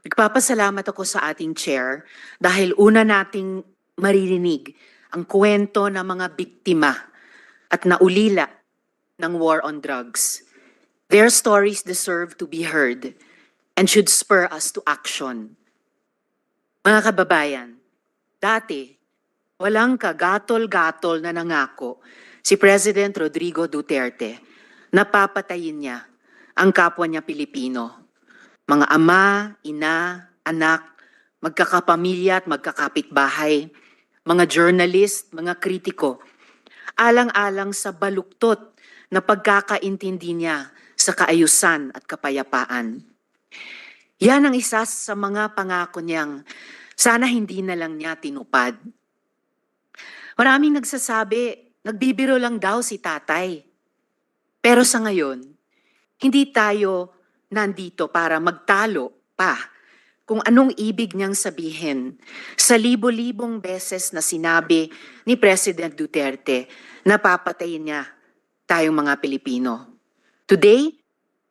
Nagpapasalamat ako sa ating chair dahil una nating maririnig ang kwento ng mga biktima at naulila ng war on drugs. Their stories deserve to be heard and should spur us to action. Mga kababayan, dati, walang kagatol-gatol na nangako si President Rodrigo Duterte na papatayin niya ang kapwa niya Pilipino. Mga ama, ina, anak, magkakapamilya at magkakapitbahay, mga journalist, mga kritiko, alang-alang sa baluktot na pagkakaintindi niya sa kaayusan at kapayapaan. Yan ang isa sa mga pangako niyang sana hindi na lang niya tinupad. Maraming nagsasabi, nagbibiro lang daw si tatay. Pero sa ngayon, hindi tayo nandito para magtalo pa kung anong ibig niyang sabihin sa libo-libong beses na sinabi ni President Duterte na papatayin niya tayong mga Pilipino. Today,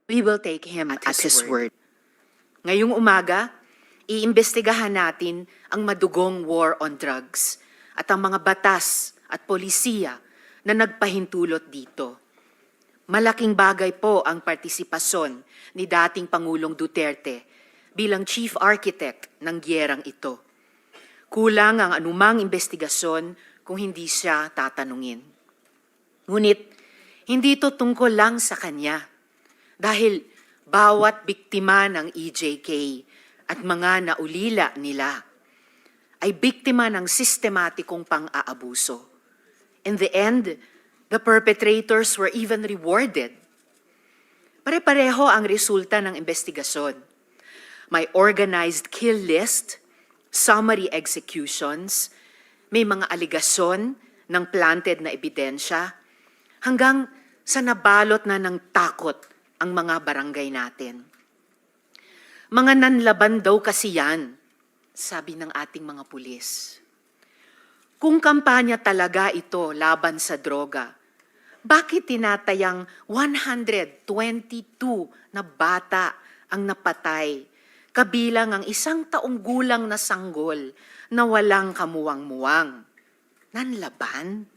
we will take him at, his word. Ngayong umaga, iimbestigahan natin ang madugong war on drugs at ang mga batas at polisiya na nagpahintulot dito. Malaking bagay po ang partisipasyon ni dating Pangulong Duterte bilang chief architect ng giyerang ito. Kulang ang anumang investigasyon kung hindi siya tatanungin. Ngunit, hindi ito tungkol lang sa kanya. Dahil bawat biktima ng EJK at mga naulila nila ay biktima ng sistematikong pang-aabuso. In the end, the perpetrators were even rewarded. Pare-pareho ang resulta ng investigasyon. May organized kill list, summary executions, may mga aligasyon ng planted na ebidensya, hanggang sa nabalot na ng takot ang mga barangay natin. Mga nanlaban daw kasi yan, sabi ng ating mga pulis. Kung kampanya talaga ito laban sa droga, bakit tinatayang 122 na bata ang napatay, kabilang ang isang taong gulang na sanggol na walang kamuwang-muwang? Nanlaban?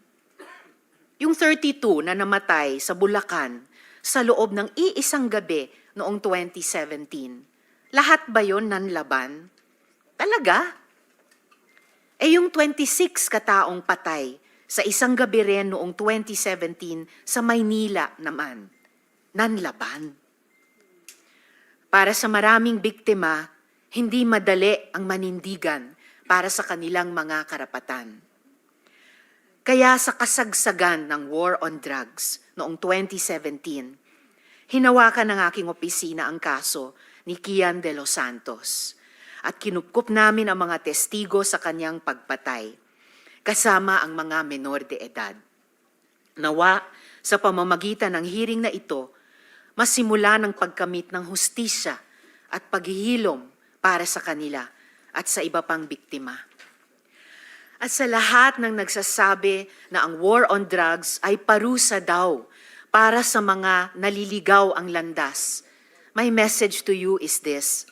Yung 32 na namatay sa Bulacan sa loob ng iisang gabi noong 2017, lahat ba yon nanlaban? Talaga? Eh yung 26 kataong patay sa isang gabi rin noong 2017 sa Maynila naman, nanlaban. Para sa maraming biktima, hindi madali ang manindigan para sa kanilang mga karapatan. Kaya sa kasagsagan ng war on drugs noong 2017, hinawakan ng aking opisina ang kaso ni Kian de los Santos at kinupkup namin ang mga testigo sa kanyang pagpatay, kasama ang mga menor de edad. Nawa, sa pamamagitan ng hearing na ito, masimula ng pagkamit ng hustisya at paghihilom para sa kanila at sa iba pang biktima. At sa lahat ng nagsasabi na ang war on drugs ay parusa daw para sa mga naliligaw ang landas, my message to you is this.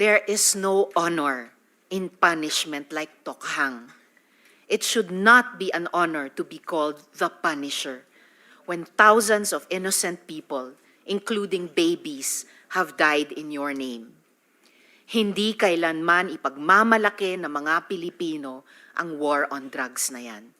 There is no honor in punishment like tokhang. It should not be an honor to be called the punisher when thousands of innocent people, including babies, have died in your name. Hindi kailanman ipagmamalaki ng mga Pilipino ang war on drugs na yan.